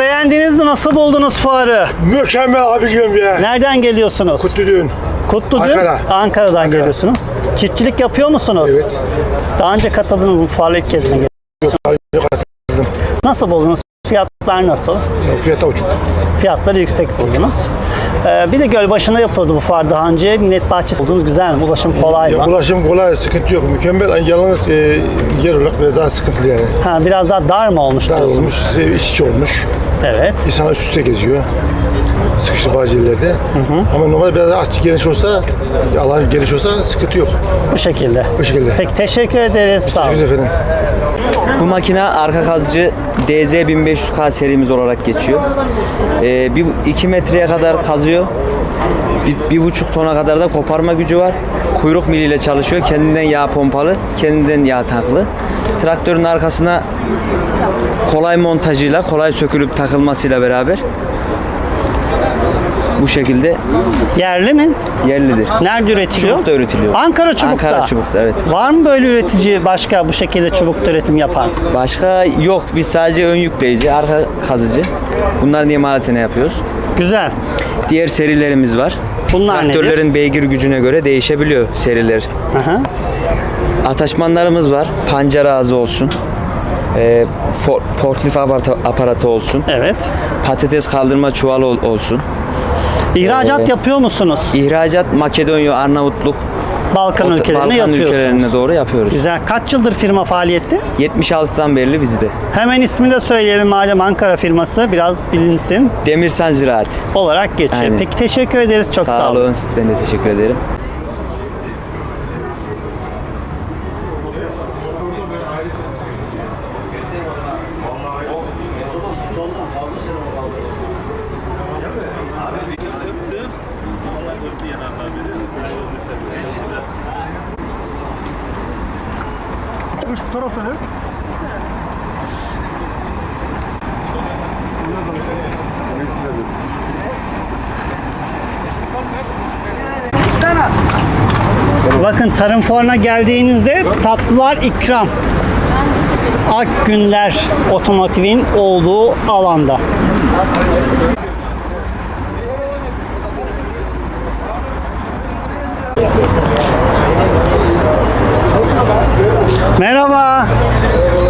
beğendiniz mi? Nasıl buldunuz fuarı? Mükemmel abicim ya. Nereden geliyorsunuz? Kutlu düğün. Kutlu Dün, Ankara. Ankara'dan geliyorsunuz. Çiftçilik yapıyor musunuz? Evet. Daha önce katıldınız mı? Fuarla ilk kez mi geliyorsunuz? Nasıl buldunuz? Fiyatlar nasıl? Fiyata uçuk. Fiyatları yüksek buldunuz. Ee, bir de Gölbaşı'nda yapıldı bu fuar daha önce. Millet Bahçesi buldunuz güzel mi? Ulaşım kolay Ya, mı? ulaşım kolay, sıkıntı yok. Mükemmel. Yalnız e, yer olarak biraz daha sıkıntılı yani. Ha, biraz daha dar mı olmuş Dar diyorsunuz? olmuş, içe olmuş. Evet. İnsanlar üst üste geziyor. Sıkıştı bazı yerlerde. Ama normalde biraz aç geniş olsa, alan geniş olsa sıkıntı yok. Bu şekilde. Bu şekilde. Peki teşekkür ederiz. Sağ olun. Teşekkür ederim efendim. Bu makine arka kazıcı DZ1500K serimiz olarak geçiyor. Ee, bir, 2 metreye kadar kazıyor. Bir, bir buçuk tona kadar da koparma gücü var. Kuyruk miliyle çalışıyor. Kendinden yağ pompalı, kendinden yağ taklı. Traktörün arkasına kolay montajıyla, kolay sökülüp takılmasıyla beraber bu şekilde Yerli mi? yerlidir. Nerede üretiliyor? Çubukta üretiliyor. Ankara Çubuk'ta. Ankara Çubuk'ta evet. Var mı böyle üretici başka bu şekilde çubukta üretim yapan? Başka yok. Biz sadece ön yükleyici, arka kazıcı. Bunların imalatını yapıyoruz. Güzel. Diğer serilerimiz var. Bunlar Traktörlerin beygir gücüne göre değişebiliyor seriler. Hı. Ataşmanlarımız var. Pancar ağzı olsun. E, for, aparatı, aparatı olsun. Evet. Patates kaldırma çuvalı ol- olsun. İhracat Evet. yapıyor musunuz? İhracat Makedonya, Arnavutluk, Balkan ülkelerine Balkan yapıyorsunuz. ülkelerine doğru yapıyoruz. Güzel. Kaç yıldır firma faaliyette? 76'dan beri bizde. Hemen ismi de söyleyelim madem Ankara firması biraz bilinsin Demirsen Ziraat. olarak geçiyor. Aynen. Peki teşekkür ederiz. Çok sağ, olun. olun. Ben de teşekkür ederim. Bakın tarım fuarına geldiğinizde tatlılar ikram. Akgünler Otomotiv'in olduğu alanda. Merhaba.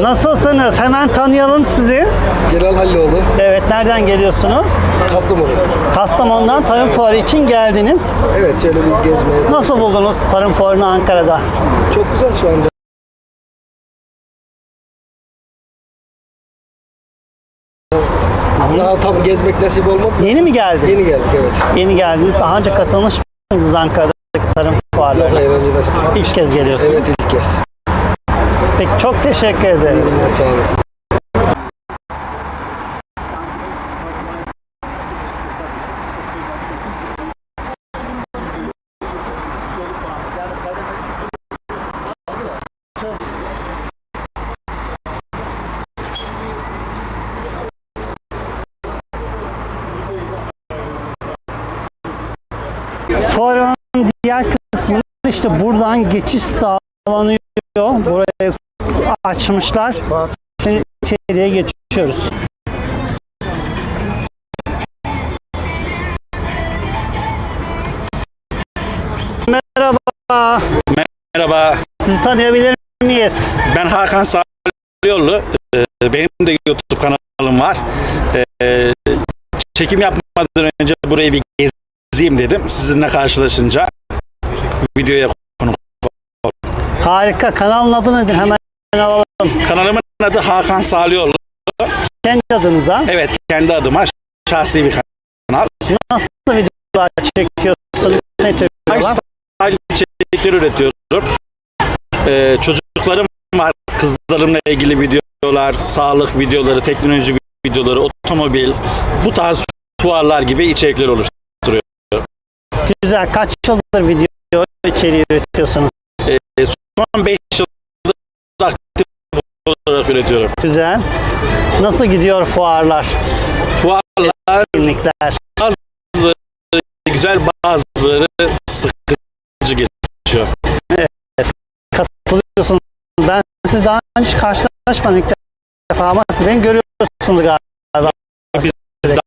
Nasılsınız? Hemen tanıyalım sizi. Celal Halloğlu, Evet, nereden geliyorsunuz? Kastamonu. Kastamonu'dan tarım fuarı için geldiniz. Evet şöyle bir gezmeye. Nasıl buldunuz tarım fuarını Ankara'da? Çok güzel şu anda. Daha tam gezmek nasip olmadı. Yeni mi geldiniz? Yeni geldik evet. Yeni geldiniz. Daha önce katılmış mıydınız Ankara'daki tarım fuarlarına? Hayır önce de katıldım. İlk kez geliyorsunuz. Evet ilk kez. Peki çok teşekkür ederiz. İyi Sağ olun. Fuarın diğer kısmında işte buradan geçiş sağlanıyor. Burayı açmışlar. Şimdi içeriye geçiyoruz. Merhaba. Merhaba, Sizi tanıyabilir miyiz? ben Hakan Sağlıoğlu. Ee, Benim de YouTube kanalım var. Ee, Çekim yapmadan önce burayı bir gezeyim dedim. Sizinle karşılaşınca videoya konuk. Harika. Kanalın adı nedir? Hemen alalım. Kanalımın adı Hakan Sağlıoğlu. Kendi adınıza. Evet, kendi adıma şahsi bir kanal. Nasıl videolar çekiyorsunuz? Ne tür videolar? Lifestyle içerikler üretiyorum. Ee, çocuklarım var. Kızlarımla ilgili videolar, sağlık videoları, teknoloji videoları, otomobil, bu tarz fuarlar gibi içerikler oluşturuyorum. Güzel. Kaç yıldır video içeriği üretiyorsunuz? Ee, son 5 yıldır aktif olarak üretiyorum. Güzel. Nasıl gidiyor fuarlar, Fuarlar etkinlikler? bazıları güzel bazıları sıkıcı geçiyor. Katılıyorsunuz. Ben sizi daha önce karşılaşmadım ilk defa ama siz beni görüyorsunuz galiba.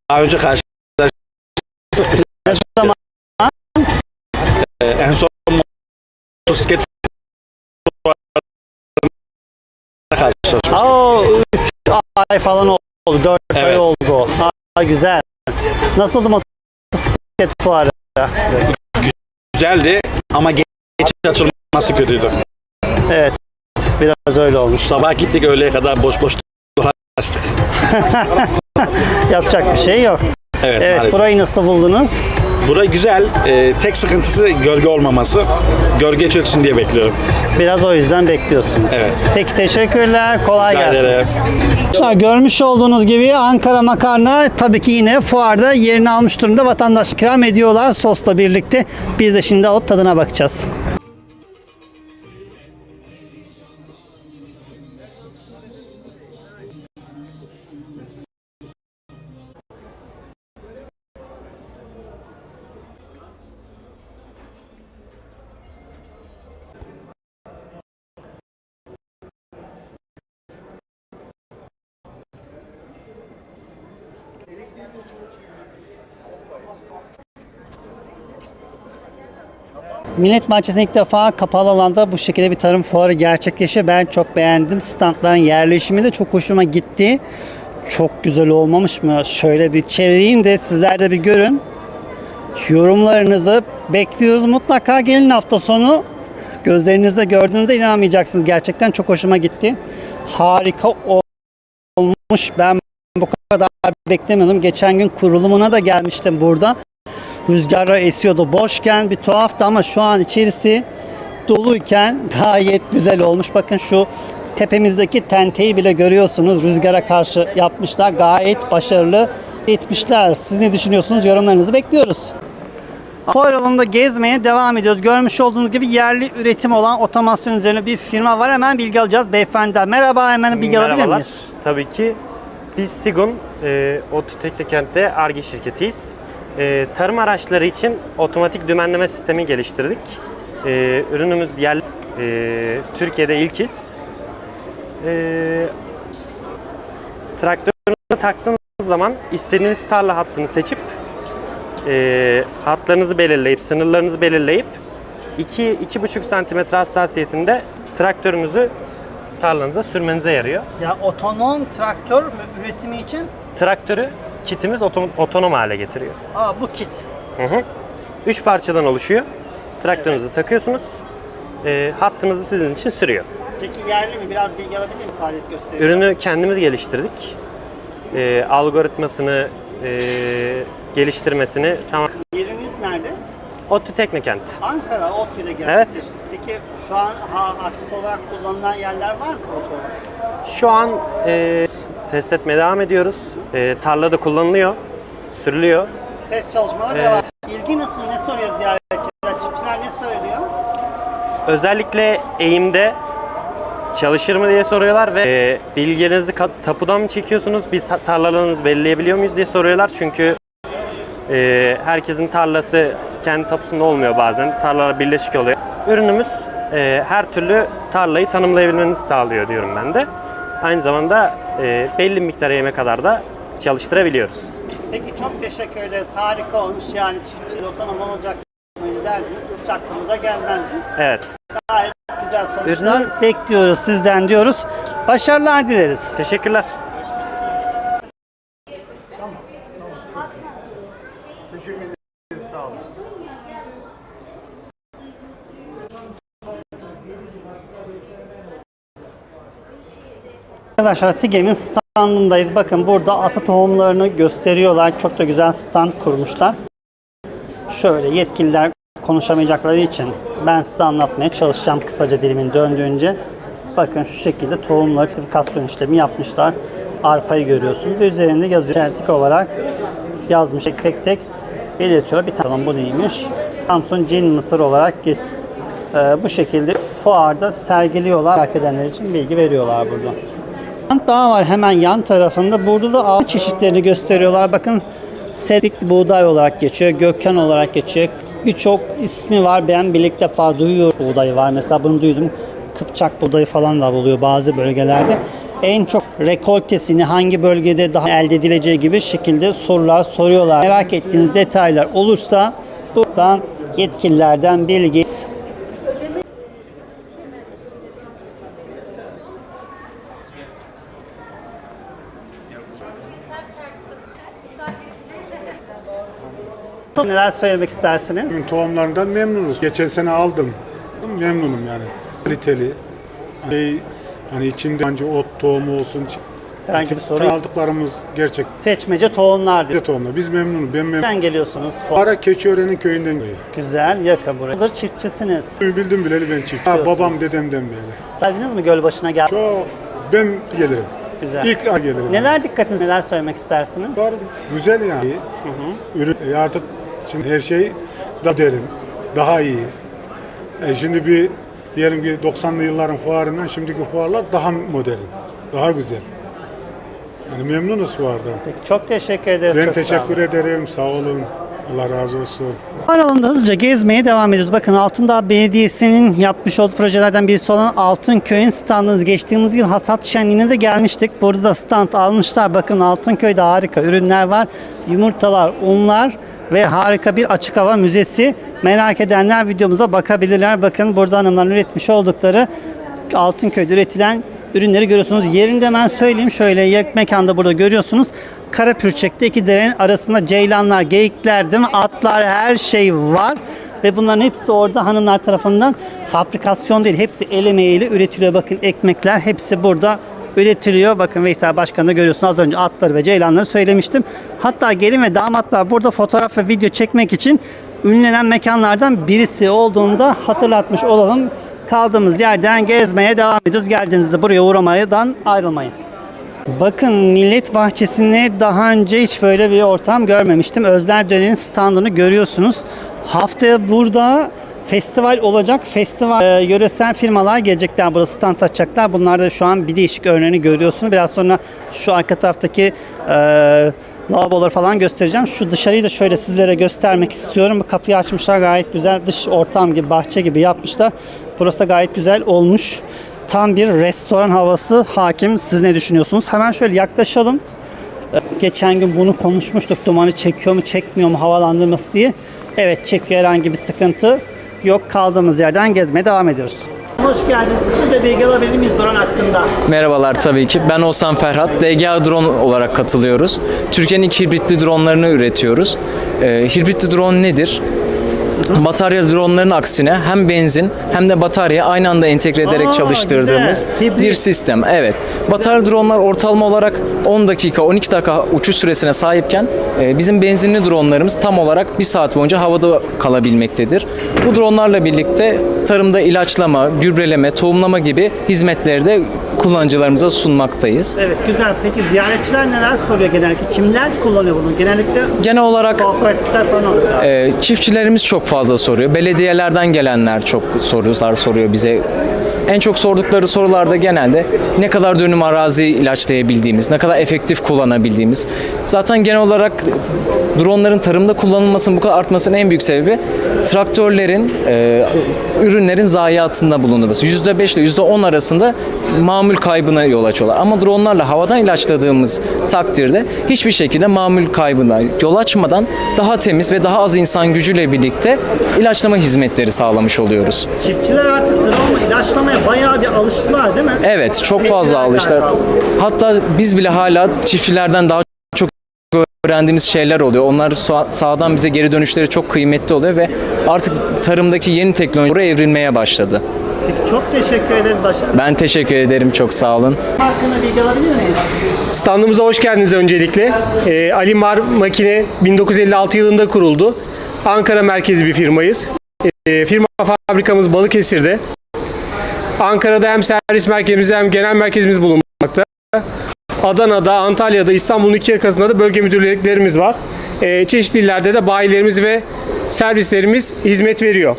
önce karşılaştık. Ay falan oldu. 4 ay Evet. oldu. Aa, güzel. Nasıldı motosiklet fuarı? Güzeldi ama geç açılması kötüydü. Evet. Biraz öyle olmuş. Sabah gittik öğleye kadar boş boş dolaştık. Yapacak bir şey yok. Evet, Evet, maalesef. burayı nasıl buldunuz? Bura güzel. Ee, tek sıkıntısı gölge olmaması. Gölge çöksün diye bekliyorum. Biraz o yüzden bekliyorsunuz. Evet. Peki teşekkürler. Kolay Rica gelsin. ederim. Arkadaşlar görmüş olduğunuz gibi Ankara makarna tabii ki yine fuarda yerini almış durumda. Vatandaş ikram ediyorlar sosla birlikte. Biz de şimdi alıp tadına bakacağız. Millet Bahçesi'nde ilk defa kapalı alanda bu şekilde bir tarım fuarı gerçekleşiyor. Ben çok beğendim. Standların yerleşimi de çok hoşuma gitti. Çok güzel olmamış mı? Şöyle bir çevireyim de sizler de bir görün. Yorumlarınızı bekliyoruz. Mutlaka gelin hafta sonu. Gözlerinizde gördüğünüzde inanamayacaksınız. Gerçekten çok hoşuma gitti. Harika olmuş. Ben bu kadar beklemiyordum. Geçen gün kurulumuna da gelmiştim burada. Rüzgarlar esiyordu. Boşken bir tuhaftı ama şu an içerisi doluyken gayet güzel olmuş. Bakın şu tepemizdeki tenteyi bile görüyorsunuz. Rüzgara karşı yapmışlar. Gayet başarılı etmişler. Siz ne düşünüyorsunuz? Yorumlarınızı bekliyoruz. Fuar alanında gezmeye devam ediyoruz. Görmüş olduğunuz gibi yerli üretim olan otomasyon üzerine bir firma var. Hemen bilgi alacağız beyefendiden. Merhaba hemen bilgi alabilir miyiz? Tabii ki biz Sigun e, Otu Teknokent'te ARGE şirketiyiz. E, tarım araçları için otomatik dümenleme sistemi geliştirdik. E, ürünümüz yerli, e, Türkiye'de ilkiz. E, traktörünü taktığınız zaman istediğiniz tarla hattını seçip e, hatlarınızı belirleyip, sınırlarınızı belirleyip 2-2,5 santimetre hassasiyetinde traktörünüzü tarlanıza sürmenize yarıyor. Ya otonom traktör üretimi için Traktörü kitimiz otom- otonom hale getiriyor. Aa, bu kit. Hı hı. Üç parçadan oluşuyor. Traktörünüzü takıyorsunuz. E, hattınızı sizin için sürüyor. Peki yerli mi? Biraz bilgi alabilir miyim? Faaliyet gösteriyor. Ürünü kendimiz geliştirdik. E, algoritmasını e, geliştirmesini tamam. Yeriniz nerede? ODTÜ Teknokent. Ankara, ODTÜ'de gerçekleşti. Peki şu an ha, aktif olarak kullanılan yerler var mı sonuç olarak? Şu an e, test etmeye devam ediyoruz. E, tarlada kullanılıyor, sürülüyor. Test çalışmaları Evet. devam. İlgi nasıl? Ne soruyor ziyaretçiler? Çiftçiler ne söylüyor? Özellikle eğimde çalışır mı diye soruyorlar ve e, bilgilerinizi tapudan mı çekiyorsunuz? Biz tarlalarınızı belirleyebiliyor muyuz diye soruyorlar. Çünkü e, herkesin tarlası kendi tapusunda olmuyor bazen. Tarlalar birleşik oluyor. Ürünümüz e, her türlü tarlayı tanımlayabilmenizi sağlıyor diyorum ben de. Aynı zamanda e, belli miktar eğime kadar da çalıştırabiliyoruz. Peki çok teşekkür ederiz. Harika olmuş yani çiftçi otonom olacak mıydı derdiniz. Hiç aklımıza gelmezdi. Evet. Gayet güzel sonuçlar bekliyoruz sizden diyoruz. Başarılar dileriz. Teşekkürler. Arkadaşlar TİGEM'in standındayız. Bakın burada ata tohumlarını gösteriyorlar. Çok da güzel stand kurmuşlar. Şöyle yetkililer konuşamayacakları için ben size anlatmaya çalışacağım kısaca dilimin döndüğünce. Bakın şu şekilde tohumları sertifikasyon işlemi yapmışlar. Arpayı görüyorsunuz üzerinde yazıyor. Genetik olarak yazmış tek tek tek belirtiyor. Bir tane bu neymiş? Samsun Cin Mısır olarak geç- Ee, bu şekilde fuarda sergiliyorlar. Merak edenler için bilgi veriyorlar burada. Stand daha var hemen yan tarafında. Burada da ağaç çeşitlerini gösteriyorlar. Bakın serik buğday olarak geçiyor, gökhan olarak geçiyor. Birçok ismi var. Ben birlikte defa duyuyorum buğday var. Mesela bunu duydum. Kıpçak buğdayı falan da buluyor bazı bölgelerde. En çok rekoltesini hangi bölgede daha elde edileceği gibi şekilde sorular soruyorlar. Merak ettiğiniz detaylar olursa buradan yetkililerden bilgi Neler söylemek istersiniz? Tohumlarından memnunuz. Geçen sene aldım. Memnunum yani. Kaliteli. Hani, hani içinde önce ot tohumu olsun. Herhangi bir sorun yok. Aldıklarımız gerçek Seçmece tohumlar diyor. tohumlar. Biz memnunuz. Ben memnunum. Nereden geliyorsunuz? Ara Keçiören'in köyünden. Güzel, yakın buraya. Çiftçisiniz. Bildim bileli ben çift. Ha, babam dedemden beri. Geldiniz mi Gölbaşı'na gel? Çok ben gelirim. Güzel. İlk gelirim. Neler dikkatiniz, neler söylemek istersiniz? Var güzel yani. Ürün e, artık şimdi her şey daha derin, daha iyi. E şimdi bir diyelim ki 90'lı yılların fuarından şimdiki fuarlar daha modern, daha güzel. Yani memnunuz fuardan. Çok teşekkür ederiz. Ben çok sağ teşekkür olun. ederim. Sağ olun. Allah razı olsun. Aralığında hızlıca gezmeye devam ediyoruz. Bakın Altındağ Belediyesi'nin yapmış olduğu projelerden birisi olan Altınköy'ün standını geçtiğimiz yıl hasat şenliğine de gelmiştik. Burada da stand almışlar. Bakın Altınköy'de harika ürünler var. Yumurtalar, unlar ve harika bir açık hava müzesi. Merak edenler videomuza bakabilirler. Bakın burada hanımların üretmiş oldukları Altınköy'de üretilen ürünleri görüyorsunuz. Yerini de hemen söyleyeyim. Şöyle mekanda burada görüyorsunuz. Karapürçek'te iki derenin arasında ceylanlar, geyikler, değil mi? Atlar, her şey var. Ve bunların hepsi orada hanımlar tarafından fabrikasyon değil. Hepsi el emeğiyle üretiliyor. Bakın ekmekler hepsi burada üretiliyor. Bakın Veysel Başkan'da görüyorsunuz az önce atları ve ceylanları söylemiştim. Hatta gelin ve damatlar burada fotoğraf ve video çekmek için ünlenen mekanlardan birisi olduğunda hatırlatmış olalım. Kaldığımız yerden gezmeye devam ediyoruz. Geldiğinizde buraya uğramadan ayrılmayın. Bakın Millet Bahçesi'nde daha önce hiç böyle bir ortam görmemiştim. Özler Döner'in standını görüyorsunuz. Haftaya burada festival olacak. Festival e, yöresel firmalar gelecekler burada stand açacaklar. Bunlar da şu an bir değişik örneğini görüyorsunuz. Biraz sonra şu arka taraftaki e, lavaboları falan göstereceğim. Şu dışarıyı da şöyle sizlere göstermek istiyorum. Kapıyı açmışlar gayet güzel. Dış ortam gibi, bahçe gibi yapmışlar. Burası da gayet güzel olmuş. Tam bir restoran havası hakim. Siz ne düşünüyorsunuz? Hemen şöyle yaklaşalım. Ee, Geçen gün bunu konuşmuştuk. Dumanı çekiyor mu, çekmiyor mu havalandırması diye. Evet çekiyor herhangi bir sıkıntı yok. Kaldığımız yerden gezmeye devam ediyoruz. Hoş geldiniz. Kısaca bilgi alabilir miyiz drone hakkında? Merhabalar tabii ki. Ben Oğuzhan Ferhat. DGA Drone olarak katılıyoruz. Türkiye'nin ilk hibritli dronlarını üretiyoruz. Ee, hibritli drone nedir? Batarya dronların aksine hem benzin hem de batarya aynı anda entegre ederek Aa, çalıştırdığımız güzel. Bir sistem. Evet. Batarya dronlar ortalama olarak 10 dakika 12 dakika uçuş süresine sahipken bizim benzinli dronlarımız tam olarak 1 saat boyunca havada kalabilmektedir. Bu dronlarla birlikte tarımda ilaçlama, gübreleme, tohumlama gibi hizmetleri de kullanıcılarımıza sunmaktayız. Evet güzel. Peki ziyaretçiler neler soruyor genellikle? Kimler kullanıyor bunu? Genellikle Genel olarak kooperatifler falan oluyor. e, çiftçilerimiz çok fazla soruyor. Belediyelerden gelenler çok sorular soruyor bize. En çok sordukları sorularda genelde ne kadar dönüm arazi ilaçlayabildiğimiz, ne kadar efektif kullanabildiğimiz. Zaten genel olarak dronların tarımda kullanılmasının bu kadar artmasının en büyük sebebi traktörlerin, e, ürünlerin zayiatında bulunması. %5 ile %10 arasında mamul kaybına yol açıyorlar. Ama dronlarla havadan ilaçladığımız takdirde hiçbir şekilde mamul kaybına yol açmadan daha temiz ve daha az insan gücüyle birlikte ilaçlama hizmetleri sağlamış oluyoruz. Çiftçiler artık drone ilaçlamaya bayağı bir alıştılar değil mi? Evet çok fazla alıştılar. Hatta biz bile hala çiftçilerden daha çok öğrendiğimiz şeyler oluyor. Onlar sağ- sağdan bize geri dönüşleri çok kıymetli oluyor ve artık tarımdaki yeni teknoloji buraya evrilmeye başladı. Peki, çok teşekkür ederiz başkanım. Ben teşekkür ederim. Çok sağ olun. Hakkında bilgi alabilir miyiz? Standımıza hoş geldiniz öncelikle. Ee, Alimar Makine 1956 yılında kuruldu. Ankara merkezi bir firmayız. Ee, firma fabrikamız Balıkesir'de. Ankara'da hem servis merkezimiz hem genel merkezimiz bulunmakta. Adana'da, Antalya'da, İstanbul'un iki yakasında da bölge müdürlüklerimiz var. Ee, çeşitli illerde de bayilerimiz ve servislerimiz hizmet veriyor.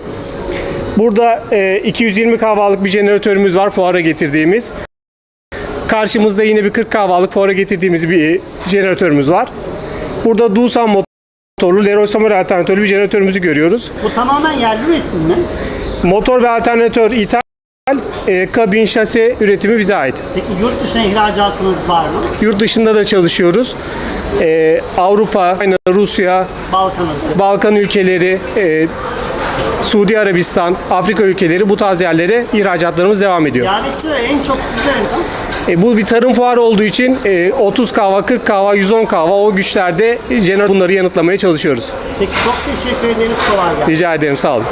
Burada e, 220 kahvalık bir jeneratörümüz var fuara getirdiğimiz. Karşımızda yine bir 40 kahvalık fuara getirdiğimiz bir jeneratörümüz var. Burada Doosan motorlu Leroy Samuel alternatörlü bir jeneratörümüzü görüyoruz. Bu tamamen yerli üretim mi? Motor ve alternatör ithal, e, kabin, şase üretimi bize ait. Peki yurt dışına ihracatınız var mı? Yurt dışında da çalışıyoruz. E, Avrupa, Rusya, Balkan. Balkan ülkeleri, e, Suudi Arabistan, Afrika ülkeleri bu tarz yerlere ihracatlarımız devam ediyor. Ziyaretçiler en çok sizlerin. E, bu bir tarım fuarı olduğu için e, 30 kahva, 40 kahva, 110 kahva o güçlerde e, genel bunları yanıtlamaya çalışıyoruz. Peki çok teşekkür ederiz. Kolay gelsin. Rica ederim sağ olun.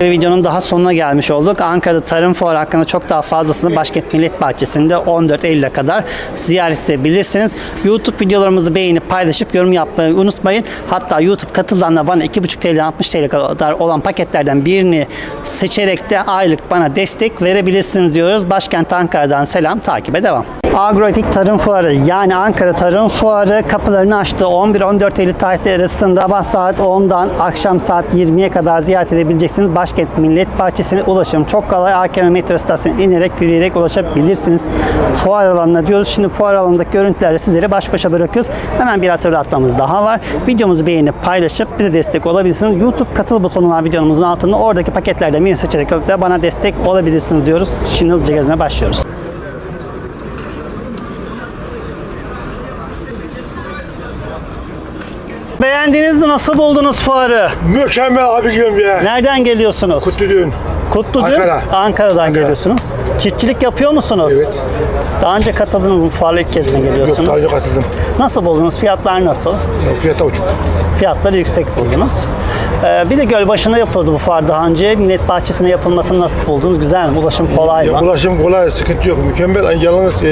Videonun daha sonuna gelmiş olduk. Ankara'da Tarım Fuarı hakkında çok daha fazlasını Başkent Millet Bahçesi'nde 14 Eylül'e kadar ziyaret edebilirsiniz. YouTube videolarımızı beğenip paylaşıp yorum yapmayı unutmayın. Hatta YouTube katılanla bana 2,5 TL 60 TL kadar olan paketlerden birini seçerek de aylık bana destek verebilirsiniz diyoruz. Başkent Ankara'dan selam takibe devam. Agroetik Tarım Fuarı yani Ankara Tarım Fuarı kapılarını açtı. 11-14 Eylül tarihleri arasında sabah saat 10'dan akşam saat 20'ye kadar ziyaret edebileceksiniz. Başkent Millet Bahçesi'ne ulaşım çok kolay. AKM metro istasyonuna inerek yürüyerek ulaşabilirsiniz. Fuar alanına diyoruz. Şimdi fuar alanındaki görüntülerle sizleri baş başa bırakıyoruz. Hemen bir hatırlatmamız daha var. Videomuzu beğenip paylaşıp bize destek olabilirsiniz. YouTube katıl butonu var videomuzun altında. Oradaki paketlerden birini seçerek bana destek olabilirsiniz diyoruz. Şimdi hızlıca gezmeye başlıyoruz. Beğendiniz mi? Nasıl buldunuz fuarı? Mükemmel abicim ya. Nereden geliyorsunuz? Kutlu'dun. Kutlu Ankara. Ankara'dan geliyorsunuz. Çiftçilik yapıyor musunuz? Evet. Daha önce katıldınız mı? Fuarla ilk kez mi Yok geliyorsunuz? daha önce katıldım. Nasıl buldunuz? Fiyatlar nasıl? Fiyat da uçuk. Fiyatları yüksek buldunuz. Ee, bir de Gölbaşı'nda yapıldı bu fuar daha önce. Millet Bahçesi'nde yapılmasını nasıl buldunuz? Güzel mi? Ulaşım kolay Ya, mı? ulaşım kolay, sıkıntı yok. Mükemmel. Yalnız e,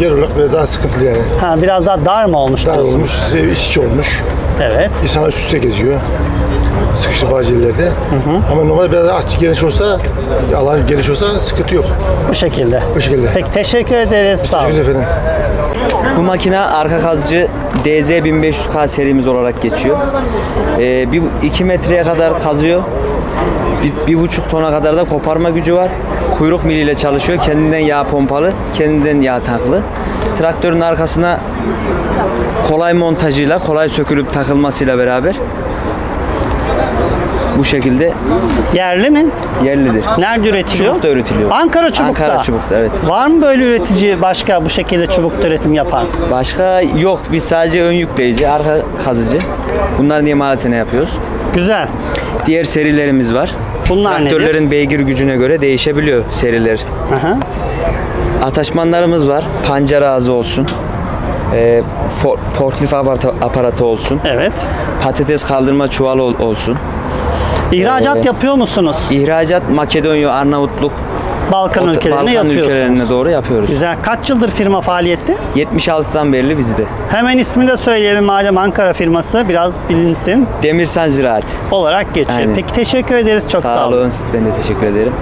yer olarak biraz daha sıkıntılı yani. Ha, biraz daha dar mı olmuş? Dar diyorsunuz? olmuş, size iş içi olmuş. Evet. İnsanlar üst üste geziyor. Sıkıştı bazı yerlerde. Ama normalde biraz daha aç, geniş olsa, alan geniş olsa sıkıntı yok. Bu şekilde. Bu şekilde. Peki teşekkür ederiz. Sağ olun. Ederim. Bu makine arka kazıcı DZ1500K serimiz olarak geçiyor. Ee, bir, 2 metreye kadar kazıyor. Bir, bir buçuk tona kadar da koparma gücü var. Kuyruk miliyle çalışıyor. Kendinden yağ pompalı, kendinden yağ taklı. Traktörün arkasına kolay montajıyla, kolay sökülüp takılmasıyla beraber bu şekilde Yerli mi? Yerlidir. Nerede üretiliyor? Çubukta üretiliyor. Ankara Çubuk'ta. Ankara Çubuk'ta evet. Var mı böyle üretici başka bu şekilde çubukta üretim yapan? Başka yok. Biz sadece ön yükleyici, arka kazıcı. Bunların imalatını yapıyoruz. Güzel. Diğer serilerimiz var. Bunlar Traktörlerin beygir gücüne göre değişebiliyor seriler. Aha. Ataşmanlarımız var. Pancar ağzı olsun. E, for, forklift aparatı, aparatı olsun. Evet. Patates kaldırma çuvalı ol- olsun. İhracat Ee, yapıyor musunuz? İhracat Makedonya, Arnavutluk, Balkan Ot- ülkelerine Balkan yapıyorsunuz. ülkelerine doğru yapıyoruz. Güzel. Kaç yıldır firma faaliyette? 76'dan beri bizde. Hemen ismi de söyleyelim madem Ankara firması biraz bilinsin Demirsan Ziraat. olarak geçiyor. Aynen. Peki teşekkür ederiz çok sağ, sağ olun. olun. Ben de teşekkür ederim.